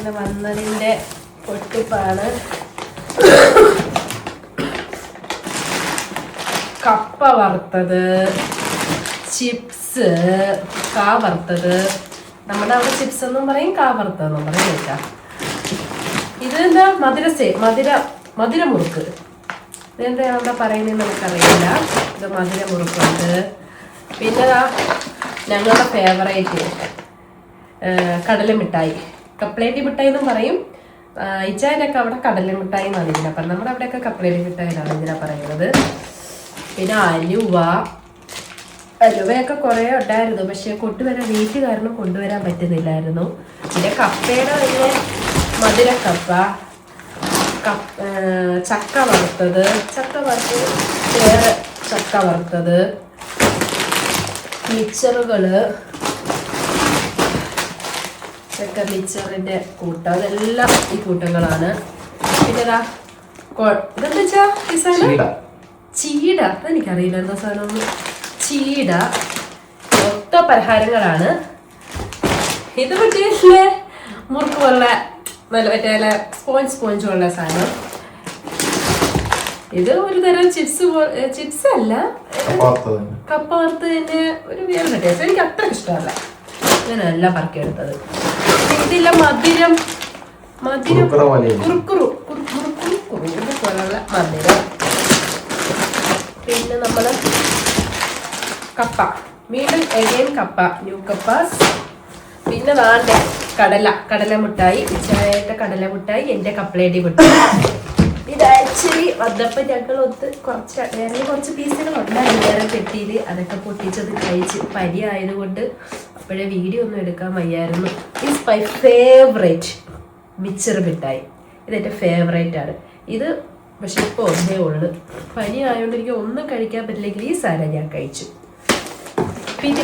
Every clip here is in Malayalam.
അങ്ങനെ വന്നതിന്റെ പൊട്ടിപ്പാണ്. കപ്പ വറുത്തത് ചിപ്സ് കാ വറുത്തത്. നമ്മുടെ അവിടെ ചിപ്സ് എന്നും പറയും കാ വറുത്തതെന്നും പറയും കേട്ടാ. ഇത് എന്താ? മധുര സേ മധുര മധുര മുറുക്ക് ഇതെന്താ അവിടെ പറയുന്നത് നമുക്കറിയില്ല. ഇത് മധുര മുറുക്കുണ്ട് പിന്നെ ഞങ്ങളുടെ ഫേവറേറ്റ് കടല മിഠായി കപ്ലേറ്റി മിഠായി എന്നും പറയും ഇച്ചാനൊക്കെ അവിടെ കടല മിഠായി എന്നാണ് ഇതിനെ പറയുന്നത്. നമ്മുടെ അവിടെയൊക്കെ കപ്ലേറ്റി മിഠായി എന്നാണ് ഇതിനെ പറയുന്നത്. പിന്നെ അലുവ. അലുവയൊക്കെ കുറേ ഉണ്ടായിരുന്നു. പക്ഷേ കൊണ്ടുവരാൻ വെയിറ്റ് കാരണം കൊണ്ടുവരാൻ പറ്റുന്നില്ലായിരുന്നു. പിന്നെ കപ്പയുടെ വലിയ മധുരക്കപ്പ കപ്പ. ചക്ക വറുത്തത്. ചക്ക വറുത്തത് വേറെ ചക്ക വറുത്തത്. മിച്ചറുകൾ. ഇതൊക്കെ മിച്ചറിന്റെ കൂട്ടം. അതെല്ലാം ഈ കൂട്ടങ്ങളാണ് പിന്നെ ഇതാ ഇതെന്താ വെച്ചാ ഈ സാധനം? ചീട. അതെനിക്കറിയില്ല എന്താ സാധനം ചീട. മൊത്ത പലഹാരങ്ങളാണ് ഇത് പറ്റിയില്ലേ മുറുക്ക് പോലുള്ള നല്ല മറ്റേ സ്പോഞ്ച് സ്പോഞ്ച് ഉള്ള സാധനം. ഇത് ഒരു തരം ചിപ്സ് ചിപ്സ് അല്ല. കപ്പ വറുത്തതിന്റെ ഒരു വേറെ ടേസ്റ്റ് എനിക്ക് അത്ര ഇഷ്ടമല്ല. ഞാനല്ല പറക്കിയെടുത്തത് ഇതില്ല മധുരം മധുരം കുറുക്കുറ കുറുക്കുറു കുറുക്കുറു പോലുള്ള മധുരം. പിന്നെ നമ്മൾ കപ്പ. വീണ്ടും എഗെയിൻ കപ്പ ന്യൂ കപ്പാസ്. പിന്നെ നാളെ കടല കടല മിഠായി ഉച്ചയായിട്ട് കടല മിഠായി എന്റെ കപ്പലേടി മിഠായി ഇത് ആക്ച്വലി വന്നപ്പോൾ ഞങ്ങൾ ഒത്ത് കുറച്ച് വേറെ കുറച്ച് പീസുകൾ ഉണ്ടായിരുന്നു വേറെ പെട്ടിയിൽ അതൊക്കെ പൊട്ടിച്ചത് കഴിച്ച് പനി ആയതുകൊണ്ട് അപ്പോഴേ വീഡിയോ ഒന്നും എടുക്കാൻ വയ്യായിരുന്നു. ഇറ്റ്സ് മൈ ഫേവറേറ്റ് മിച്ചർ മിഠായി. ഇതെന്റെ ഫേവറേറ്റ് ആണ്. ഇത് പക്ഷെ ഇപ്പോൾ ഒന്നേ ഉള്ളു. പനി ആയതുകൊണ്ട് എനിക്ക് ഒന്നും കഴിക്കാൻ പറ്റില്ലെങ്കിൽ ഈ സാധനം ഞാൻ കഴിച്ചു. പിന്നെ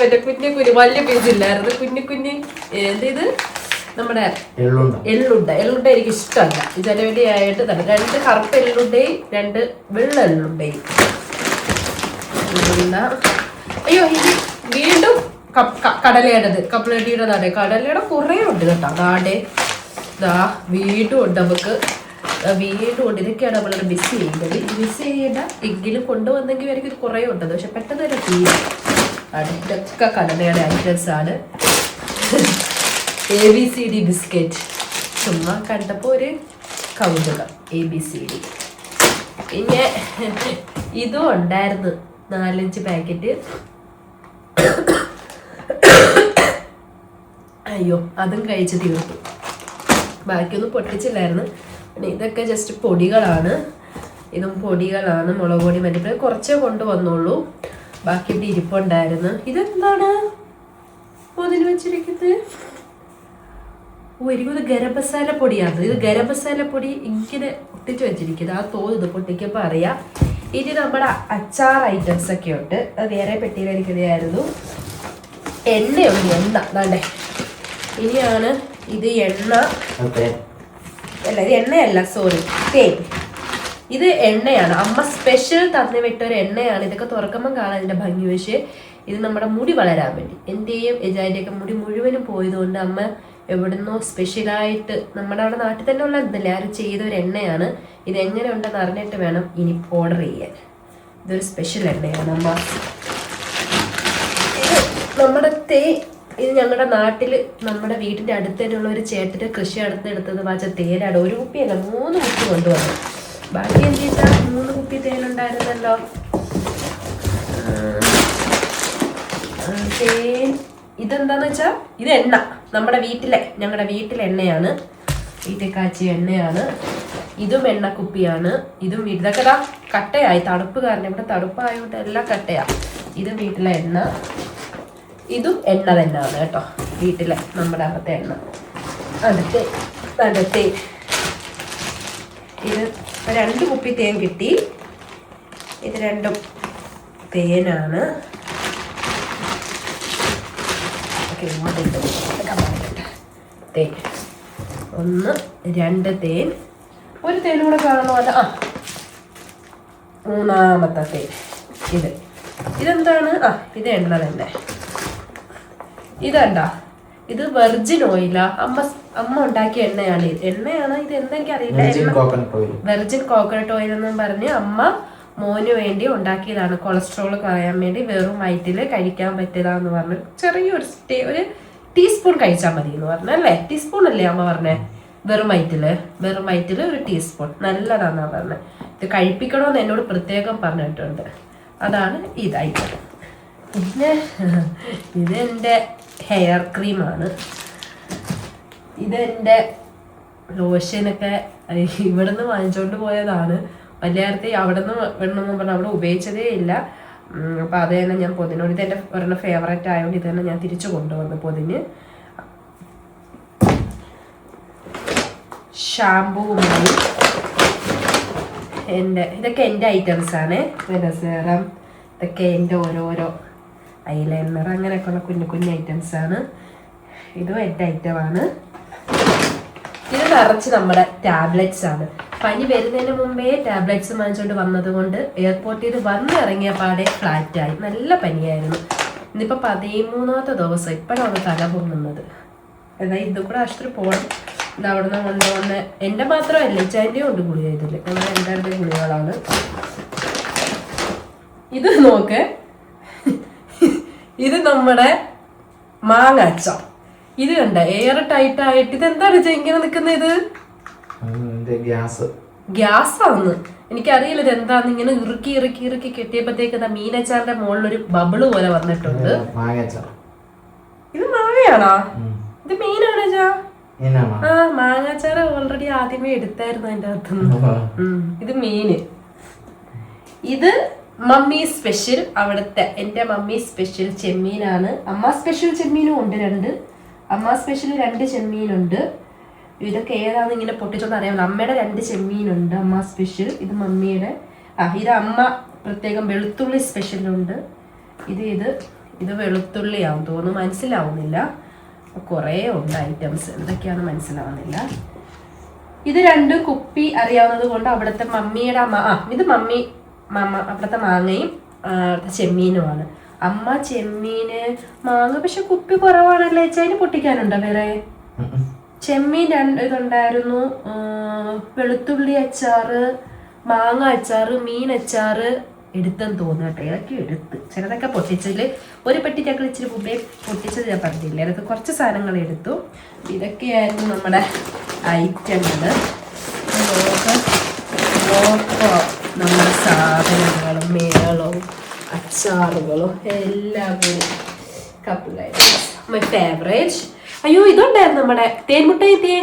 മറ്റേ കുഞ്ഞു കുഞ്ഞു വലിയ പേജില്ലായിരുന്നു കുഞ്ഞു കുഞ്ഞു എന്തിത് ഇത്? നമ്മുടെ എള്ളുണ്ട. എള്ളുണ്ട. എനിക്ക് ഇഷ്ടമല്ല. ഇതിന് വേണ്ടി ആയിട്ട് തന്നെ. രണ്ട് കറുപ്പ് എള്ളുണ്ടയും രണ്ട് വെള്ള എള്ളുണ്ടയും. എള്ളുണ്ട അയ്യോ ഇത് വീണ്ടും കടലയുടേത്. കപ്പലട്ടിയുടെ നാടെ കടലയുടെ കുറേ ഉണ്ട് കേട്ടോ. നാടെ ദാ വീണ്ടും ഉണ്ട് നമുക്ക്. വീണ്ടും ഉണ്ട്. ഇതൊക്കെയാണ് നമ്മളിവിടെ മിസ് ചെയ്യുന്നത് മിസ് ചെയ്യേണ്ട എങ്കിലും കൊണ്ടുവന്നെങ്കിൽ എനിക്ക് ഇത് കുറേ ഉണ്ടത്. പക്ഷെ പെട്ടെന്ന് തന്നെ തീരും. അടുത്തൊക്കെ കടലയുടെ ഐറ്റംസ് ആണ്. A B C D biscuit ചുമ്മാ കണ്ടപ്പോൾ ഒരു കൗതുകം. എ ബി സി ഡി പിന്നെ ഇതും ഉണ്ടായിരുന്നു. നാലഞ്ച് പാക്കറ്റ് അയ്യോ അതും കഴിച്ച് തീർത്തു. ബാക്കിയൊന്നും പൊട്ടിച്ചില്ലായിരുന്നു. പിന്നെ ഇതൊക്കെ ജസ്റ്റ് പൊടികളാണ്. ഇതും പൊടികളാണ് മുളക് പൊടി മറ്റേ കുറച്ചേ കൊണ്ടുവന്നുള്ളൂ. ബാക്കി ഇവിടെ ഇരിപ്പുണ്ടായിരുന്നു. ഇതെന്താണ്? അതിന് വെച്ചിരിക്കുന്നത്. ഓ എനിക്കൊന്ന് ഗരം മസാല പൊടിയാണ്. ഇത് ഗരം മസാല പൊടി ഇങ്ങനെ ഒട്ടിച്ച് വെച്ചിരിക്കുന്നത് ആ തോന്നുന്നു പൊട്ടിക്കുമ്പോൾ അറിയാം. ഇനി നമ്മുടെ അച്ചാർ ഐറ്റംസ് ഒക്കെ ഉണ്ട്. അത് വേറെ പെട്ടിയിലിരിക്കുന്നതായിരുന്നു. എണ്ണയുണ്ട് എണ്ണ. ദാണ്ടേ. ഇനിയാണ് ഇത് എണ്ണ. അല്ല ഇത് എണ്ണയല്ല സോറി തേൻ. ഇത് എണ്ണയാണ്. അമ്മ സ്പെഷ്യൽ തന്നു വിട്ട ഒരു എണ്ണയാണ്. ഇതൊക്കെ തുറക്കുമ്പോൾ കാണാൻ ഇതിന്റെ ഭംഗി. പക്ഷേ ഇത് നമ്മുടെ മുടി വളരാൻ വേണ്ടി. എന്റെയും എജാന്റെയൊക്കെ മുടി മുഴുവനും പോയതുകൊണ്ട് അമ്മ എവിടുന്നോ സ്പെഷ്യലായിട്ട് നമ്മുടെ അവിടെ നാട്ടിൽ തന്നെ ഉള്ള ഇതല്ലേ? ആരും ചെയ്ത ഒരു എണ്ണയാണ്. ഇത് എങ്ങനെ ഉണ്ടെന്ന് അറിഞ്ഞിട്ട് വേണം ഇനി ഓർഡർ ചെയ്യാൻ. ഇതൊരു സ്പെഷ്യൽ എണ്ണയാണ് അമ്മ. നമ്മുടെ തേ ഇത് ഞങ്ങളുടെ നാട്ടിൽ നമ്മുടെ വീടിന്റെ അടുത്ത് തന്നെയുള്ള ഒരു ചേട്ടന്റെ കൃഷി അടുത്തെടുത്തത് വാച്ച തേനാണ്. ഒരു കുപ്പിയല്ല മൂന്ന് കുപ്പി കൊണ്ടുവന്നു. ബാക്കി എന്ത് ചെയ്താ മൂന്ന് കുപ്പി ആ, തേൻ. ഇതെന്താന്ന് വെച്ചാ? ഇത് എണ്ണ. നമ്മുടെ വീട്ടിലെ ഞങ്ങളുടെ വീട്ടിലെ എണ്ണയാണ്. വീട്ടിൽ കാച്ചിയ എണ്ണയാണ്. ഇതും എണ്ണ കുപ്പിയാണ് ഇതും ഇതൊക്കെ കട്ടയായി. തണുപ്പ് കാരണം ഇവിടെ തണുപ്പായതുകൊണ്ട് എല്ലാം കട്ടയാ. ഇത് വീട്ടിലെ എണ്ണ. ഇതും എണ്ണ തന്നെയാണ് കേട്ടോ. വീട്ടിലെ നമ്മുടെ അകത്തെ എണ്ണ. അടുത്ത് അടുത്ത് ഇത് രണ്ട് കുപ്പി തേൻ കിട്ടി. ഇത് രണ്ടും തേനാണ്. തേൻ ഒന്ന് രണ്ട് തേൻ. ഒരു തേൻ കൂടെ കാണണോ? അല്ല ആ. മൂന്നാമത്തെ തേൻ. ഇത്. ഇതെന്താണ്? ആ ഇത് എണ്ണ തന്നെ. ഇതണ്ട. ഇത് വെർജിൻ ഓയിലാ അമ്മ അമ്മ ഉണ്ടാക്കിയ എണ്ണയാണ് ഇത്. എണ്ണയാണ്? ഇത് എന്തെങ്കിലും അറിയില്ല. വെർജിൻ കോക്കനട്ട് ഓയിൽ എന്നും പറഞ്ഞ് അമ്മ മോന് വേണ്ടി ഉണ്ടാക്കിയതാണ്. കൊളസ്ട്രോൾ കളയാൻ വേണ്ടി വെറും വയറ്റിൽ കഴിക്കാൻ പറ്റിയതാന്ന് പറഞ്ഞു ചെറിയൊരു സ്റ്റേ ഒരു ടീസ്പൂൺ കഴിച്ചാൽ മതി എന്ന് പറഞ്ഞു അല്ലേ? ടീസ്പൂൺ അല്ലേ അമ്മ പറഞ്ഞേ? വെറും വയറ്റിൽ. വെറും വയറ്റിൽ ഒരു ടീസ്പൂൺ നല്ലതാന്നാ പറഞ്ഞത് ഇത് കഴിപ്പിക്കണമെന്ന് എന്നോട് പ്രത്യേകം പറഞ്ഞിട്ടുണ്ട്. അതാണ് ഇതായിട്ട്. പിന്നെ ഇത് എന്റെ ഹെയർ ക്രീമാണ് ഇതെന്റെ ലോഷനൊക്കെ ഇവിടെ നിന്ന് വാങ്ങിച്ചുകൊണ്ട് പോയതാണ്. വലിയാർത്തി അവിടെ നിന്ന് വേണമെന്ന് പറഞ്ഞാൽ അവിടെ ഉപയോഗിച്ചതേ ഇല്ല. അപ്പോൾ അപ്പൊ അത് തന്നെ ഞാൻ പൊതിനോട് ഇത് എന്റെ ഒരെണ്ണം ഫേവറേറ്റ് ആയതുകൊണ്ട് ഇത് തന്നെ ഞാൻ തിരിച്ചു കൊണ്ടുവന്നു പൊതിന്. ഷാമ്പൂവുമായി എന്റെ ഇതൊക്കെ എന്റെ ഐറ്റംസ് ആണ്. സെറം ഇതൊക്കെ എന്റെ ഓരോരോ ഐലൈനർ അങ്ങനെയൊക്കെയുള്ള കുഞ്ഞു കുഞ്ഞു ഐറ്റംസ് ആണ്. ഇതും എന്റെ ഐറ്റമാണ് ഇത് നിറച്ച് നമ്മുടെ ടാബ്ലറ്റ്സ് ആണ്. പനി വരുന്നതിന് മുമ്പേ ടാബ്ലറ്റ്സ് വാങ്ങിച്ചുകൊണ്ട് വന്നതുകൊണ്ട് എയർപോർട്ടിൽ നിന്ന് വന്നിറങ്ങിയ പാടെ ഫ്ലാറ്റായി നല്ല പനിയായിരുന്നു. ഇന്നിപ്പോൾ പതിമൂന്നാമത്തെ ദിവസം. ഇപ്പോഴാണ് തല പൊങ്ങുന്നത്. എന്നാൽ ഇതും കൂടെ ആശുപത്രി പോകണം ഇത് അവിടെ നിന്ന് കൊണ്ടുവന്ന് എന്റെ മാത്രമല്ല ചേന്റെയും ഉണ്ട് ഗുളിക ഇതിൽ എന്റെ എല്ലാവരുടെയും ഗുളികകളാണ്. ഇത് നോക്ക്. ഇത് നമ്മുടെ മാങ്ങാച്ചം ഇത് കണ്ട എയർ ടൈറ്റ് ആയിട്ട് ഇത് എന്താണ് ഇജ്ജ് ഇങ്ങനെ നിൽക്കുന്ന ഇത്? Gas gas. ആണ് എനിക്കറിയില്ല ഇത് എന്താന്ന്. ഇങ്ങനെ ഇറുക്കി ഇറുക്കി ഇറുക്കി കെട്ടിയപ്പോഴത്തേക്ക് എന്താ മീനച്ചാറിന്റെ മുകളിൽ ഒരു ബബിൾ പോലെ വന്നിട്ടുണ്ട്. ഇത് മാങ്ങയാണോ? ഇത് മീനാണ് ആ മാങ്ങാച്ചാറ് ഓൾറെഡി ആദ്യമേ എടുത്തായിരുന്നു അതിന്റെ അകത്തുനിന്ന്. ഇത് മീന്. ഇത് മമ്മി സ്പെഷ്യൽ അവിടുത്തെ. എന്റെ മമ്മി സ്പെഷ്യൽ ചെമ്മീനാണ്. അമ്മ സ്പെഷ്യൽ ചെമ്മീനും ഉണ്ട് രണ്ട്. അമ്മ സ്പെഷ്യൽ രണ്ട് ചെമ്മീനുണ്ട്. ഇതൊക്കെ ഏതാന്ന് ഇങ്ങനെ പൊട്ടിച്ചോന്ന് അറിയാമല്ലോ. അമ്മയുടെ രണ്ട് ചെമ്മീനുണ്ട്. അമ്മ സ്പെഷ്യൽ ഇത് മമ്മിയുടെ. ആ ഇത് അമ്മ പ്രത്യേകം വെളുത്തുള്ളി സ്പെഷ്യലുണ്ട്. ഇത് ഇത് ഇത് വെളുത്തുള്ളിയാവും തോന്നുന്നു. മനസ്സിലാവുന്നില്ല. കുറേ ഉണ്ട് ഐറ്റംസ് എന്തൊക്കെയാണ് മനസ്സിലാവുന്നില്ല. ഇത് രണ്ട് കുപ്പി അറിയാവുന്നത് കൊണ്ട് അവിടുത്തെ മമ്മിയുടെ അമ്മ ആ ഇത് മമ്മി മമ്മ അവിടുത്തെ മാങ്ങയും അവിടുത്തെ ചെമ്മീനുമാണ്. അമ്മ ചെമ്മീന് മാങ്ങ പക്ഷെ കുപ്പി കുറവാണല്ലേ അതിന് പൊട്ടിക്കാനുണ്ടോ വേറെ? ചെമ്മീൻ രണ്ട് ഇതുണ്ടായിരുന്നു. വെളുത്തുള്ളി അച്ചാറ് മാങ്ങ അച്ചാറ് മീൻ അച്ചാറ് എടുത്തെന്ന് തോന്നുന്നു കേട്ടോ. ഇതൊക്കെ എടുത്ത്. ചിലതൊക്കെ പൊട്ടിച്ചതിൽ ഒരു പെട്ടി ഞങ്ങൾ ഇച്ചിരി മുമ്പേ പൊട്ടിച്ചത് ഞാൻ പറഞ്ഞില്ല? അതൊക്കെ കുറച്ച് സാധനങ്ങൾ എടുത്തു. ഇതൊക്കെയായിരുന്നു നമ്മുടെ ഐറ്റങ്ങൾ നോക്കോ. നമ്മുടെ സാധനങ്ങളും മേളവും അച്ചാറുകളും എല്ലാം കൂടി കപ്പിലായിട്ട്. മൈ ഫേവറേറ്റ് അയ്യോ ഇതുണ്ടായിരുന്നു നമ്മുടെ തേൻമുട്ടായി തേ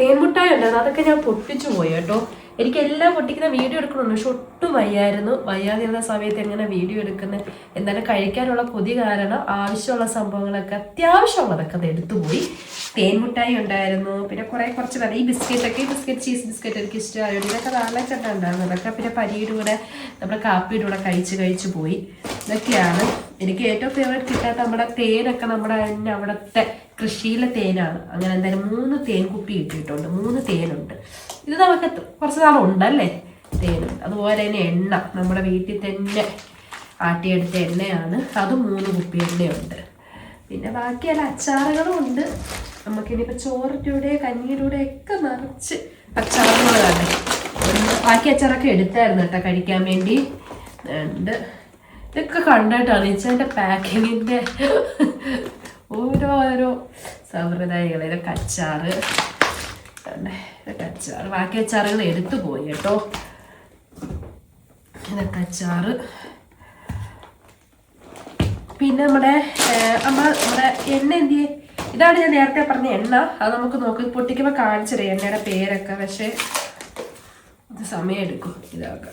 തേൻമുട്ടായി ഉണ്ടായിരുന്നു. അതൊക്കെ ഞാൻ പൊട്ടിച്ചു പോയി കേട്ടോ. എനിക്ക് എല്ലാം പൊട്ടിക്കുന്ന വീഡിയോ എടുക്കണമെന്ന് പക്ഷെ ഒട്ടും വയ്യായിരുന്നു. വയ്യാതിരുന്ന സമയത്ത് എങ്ങനെ വീഡിയോ എടുക്കുന്നത് എന്തായാലും കഴിക്കാനുള്ള കൊതി കാരണം ആവശ്യമുള്ള സംഭവങ്ങളൊക്കെ അത്യാവശ്യമുള്ളതൊക്കെ അത് എടുത്തുപോയി തേൻമുട്ടായി ഉണ്ടായിരുന്നു. പിന്നെ കുറേ കുറച്ച് നല്ല ഈ ബിസ്ക്കറ്റ് ഒക്കെ ഈ ബിസ്ക്കറ്റ് ചീസ് ബിസ്ക്കറ്റ് എനിക്ക് ഇഷ്ടമായിരുന്നു ഇതൊക്കെ നാളെ ചേട്ടൻ ഉണ്ടായിരുന്നു അതൊക്കെ പിന്നെ പരിയുടെ കൂടെ നമ്മുടെ കാപ്പിയുടെ കൂടെ കഴിച്ച് കഴിച്ച് പോയി. ഇതൊക്കെയാണ്. എനിക്ക് ഏറ്റവും ഫേവറേറ്റ് കിട്ടാത്ത നമ്മുടെ തേനൊക്കെ നമ്മുടെ തന്നെ അവിടുത്തെ കൃഷിയിലെ തേനാണ്. അങ്ങനെ എന്തായാലും മൂന്ന് തേൻ കുപ്പി കിട്ടിയിട്ടുണ്ട്. മൂന്ന് തേനുണ്ട്. ഇത് നമുക്ക് കുറച്ച് കുറച്ച് നാളുണ്ടല്ലേ തേനുണ്ട് അതുപോലെ തന്നെ എണ്ണ. നമ്മുടെ വീട്ടിൽ തന്നെ ആട്ടിയെടുത്ത എണ്ണയാണ്. അത് മൂന്ന് കുപ്പി എണ്ണയുണ്ട്. പിന്നെ ബാക്കിയെല്ലാം അച്ചാറുകളും ഉണ്ട്. നമുക്കിനിയിപ്പോൾ ചോറിന്റെ കഞ്ഞിയുടെ ഒക്കെ നിറച്ച് അച്ചാറുകളാണ്. ബാക്കി അച്ചാറൊക്കെ എടുത്തായിരുന്നു കേട്ടോ കഴിക്കാൻ വേണ്ടി. ഉണ്ട്. ഇതൊക്കെ കണ്ടിട്ടാണ് ഇച്ചതിന്റെ പാക്കിങ്ങിന്റെ ഓരോരോ സമ്പ്രദായങ്ങൾ ഇതൊക്കെ അച്ചാറ് അച്ചാറ് ബാക്കി അച്ചാറുകൾ എടുത്തു പോയി കേട്ടോ. ഇതൊക്കെ അച്ചാറ് പിന്നെ നമ്മുടെ നമ്മൾ നമ്മുടെ എണ്ണ എന്ത് ഇതാണ് ഞാൻ നേരത്തെ പറഞ്ഞ എണ്ണ. അത് നമുക്ക് നോക്കി പൊട്ടിക്കുമ്പോൾ കാണിച്ചിടേ എണ്ണയുടെ പേരൊക്കെ. പക്ഷേ ഇത് സമയമെടുക്കും ഇതൊക്കെ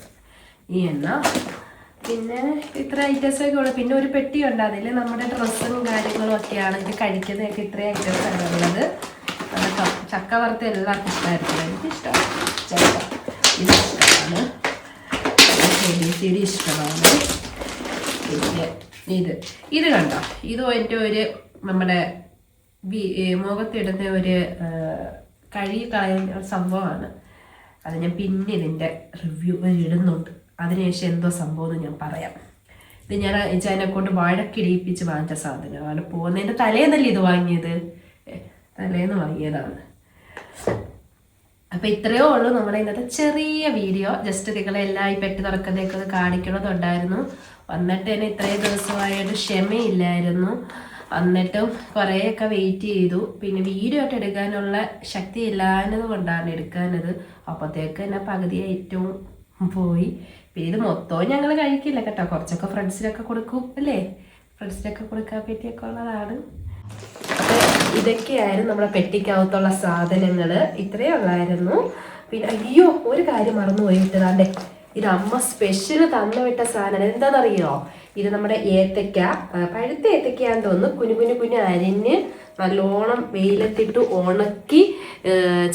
ഈ എണ്ണ. പിന്നെ ഇത്ര ഐറ്റംസ് ഒക്കെ ഉള്ളത് പിന്നെ ഒരു പെട്ടി ഉണ്ട്. അതിൽ നമ്മുടെ ഡ്രസ്സും കാര്യങ്ങളും ഒക്കെയാണ് ഇത് കഴിക്കുന്നതൊക്കെ ഇത്രയും ഐറ്റംസ് ആണ് ഉള്ളത്. അതൊക്കെ ചക്ക വറുത്ത് എല്ലാവർക്കും ഇഷ്ടമായിരുന്നു എനിക്ക് ഇഷ്ടമാണ്. ചക്ക. ഇത് ഇഷ്ടമാണ്. ഡി ഇഷ്ടമാണ്. പിന്നെ ഇത്. ഇത് കണ്ടോ? ഇത് എന്റെ ഒരു നമ്മുടെ മുഖത്തിടുന്ന ഒരു കഴുകി കളയുന്ന സംഭവമാണ്. അത് ഞാൻ പിന്നെ ഇതിന്റെ റിവ്യൂ ഇടുന്നുണ്ട്. അതിനുശേഷം എന്തോ സംഭവം ഞാൻ പറയാം. ഇത് ഞാൻ ചേനെ കൊണ്ട് വഴക്കിടിയിപ്പിച്ച് വാങ്ങിച്ച സാധനം സാധനമാണ് പോകുന്നതിന്റെ തലേന്നല്ലേ ഇത് വാങ്ങിയത്? തലേന്ന് വാങ്ങിയതാണ്. അപ്പൊ ഇത്രയേ ഉള്ളൂ നമ്മുടെ ഇന്നത്തെ ചെറിയ വീഡിയോ. ജസ്റ്റ് നിങ്ങളെല്ലാം ഈ പെട്ടി തുറക്കുന്നതൊക്കെ ഒന്ന് കാണിക്കണമെന്നുണ്ടായിരുന്നു വന്നിട്ട് തന്നെ ഇത്രയും ദിവസമായിട്ട് ക്ഷമയില്ലായിരുന്നു. എന്നിട്ടും കുറേയൊക്കെ വെയിറ്റ് ചെയ്തു. പിന്നെ വീഡിയോ ആയിട്ട് എടുക്കാനുള്ള ശക്തി ഇല്ലാഞ്ഞത് കൊണ്ടാണ് എടുക്കാനത് അപ്പോഴത്തേക്ക് തന്നെ പകുതി ഏറ്റവും പോയി. പിന്നെ ഇത് മൊത്തവും ഞങ്ങൾ കഴിക്കില്ല കേട്ടോ. കുറച്ചൊക്കെ ഫ്രണ്ട്സിനൊക്കെ കൊടുക്കും അല്ലേ? ഫ്രണ്ട്സിനൊക്കെ കൊടുക്കാൻ പറ്റിയൊക്കെ ഉള്ളതാണ്. ഇതൊക്കെയായിരുന്നു നമ്മുടെ പെട്ടിക്കകത്തുള്ള സാധനങ്ങൾ ഇത്രയേ ഉള്ളായിരുന്നു. പിന്നെ അയ്യോ ഒരു കാര്യം മറന്നു പോയിട്ടതാണ്ടേ ഇത് അമ്മ സ്പെഷ്യൽ തന്നു വിട്ട സാധനം. എന്താണെന്നറിയോ ഇത് നമ്മുടെ ഏത്തക്ക പഴുത്ത ഏത്തക്കയാന്ന് തോന്നുന്നു. കുഞ്ഞു കുഞ്ഞു കുഞ്ഞു അരിഞ്ഞ് നല്ലോണം വെയിലത്തിട്ട് ഉണക്കി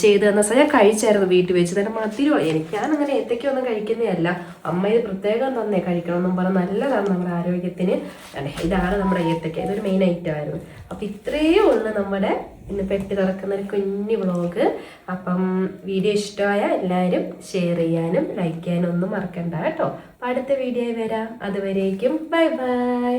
ചെയ്ത് തന്ന സാധനം ഞാൻ കഴിച്ചായിരുന്നു വീട്ടിൽ വെച്ച്. തന്നെ മധുരം എനിക്ക് ഞാൻ അങ്ങനെ ഏത്തക്ക ഒന്നും കഴിക്കുന്നതല്ല. അമ്മ ഇത് പ്രത്യേകം തന്നെ കഴിക്കണമെന്നും പറഞ്ഞ നല്ലതാണ് നമ്മുടെ ആരോഗ്യത്തിന്. ഇതാണ് നമ്മുടെ ഏത്തക്ക ഇതൊരു മെയിൻ ഐറ്റം ആയിരുന്നു. അപ്പൊ ഇത്രയേ ഉള്ളൂ നമ്മുടെ ഇന്ന് പെട്ടി തുറക്കുന്ന ഒരു കുഞ്ഞു വ്ളോഗ്. അപ്പം വീഡിയോ ഇഷ്ടമായ എല്ലാവരും ഷെയർ ചെയ്യാനും ലൈക്ക് ചെയ്യാനും ഒന്നും മറക്കണ്ട കേട്ടോ. അടുത്ത വീഡിയോയിൽ വരാം. അതുവരേക്കും ബൈ ബൈ.